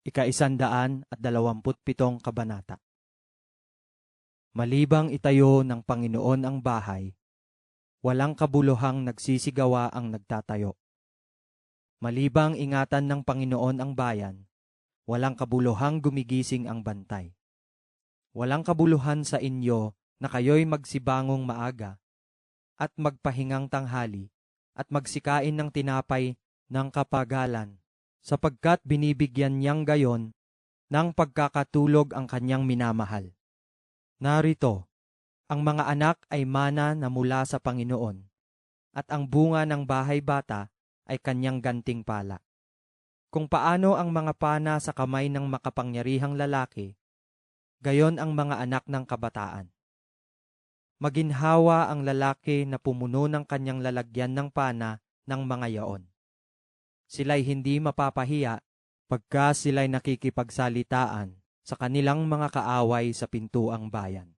Ikaisandaan at dalawamput pitong kabanata. Malibang itayo ng Panginoon ang bahay, walang kabuluhang nagsisigawa ang nagtatayo. Malibang ingatan ng Panginoon ang bayan, walang kabuluhang gumigising ang bantay. Walang kabuluhan sa inyo na kayo'y magsibangong maaga at magpahingang tanghali at magsikain ng tinapay ng kapagalan sapagkat binibigyan niyang gayon ng pagkakatulog ang kanyang minamahal. Narito, ang mga anak ay mana na mula sa Panginoon, at ang bunga ng bahay bata ay kanyang ganting pala. Kung paano ang mga pana sa kamay ng makapangyarihang lalaki, gayon ang mga anak ng kabataan. Maginhawa ang lalaki na pumuno ng kanyang lalagyan ng pana ng mga yaon sila'y hindi mapapahiya pagka sila'y nakikipagsalitaan sa kanilang mga kaaway sa pintuang bayan.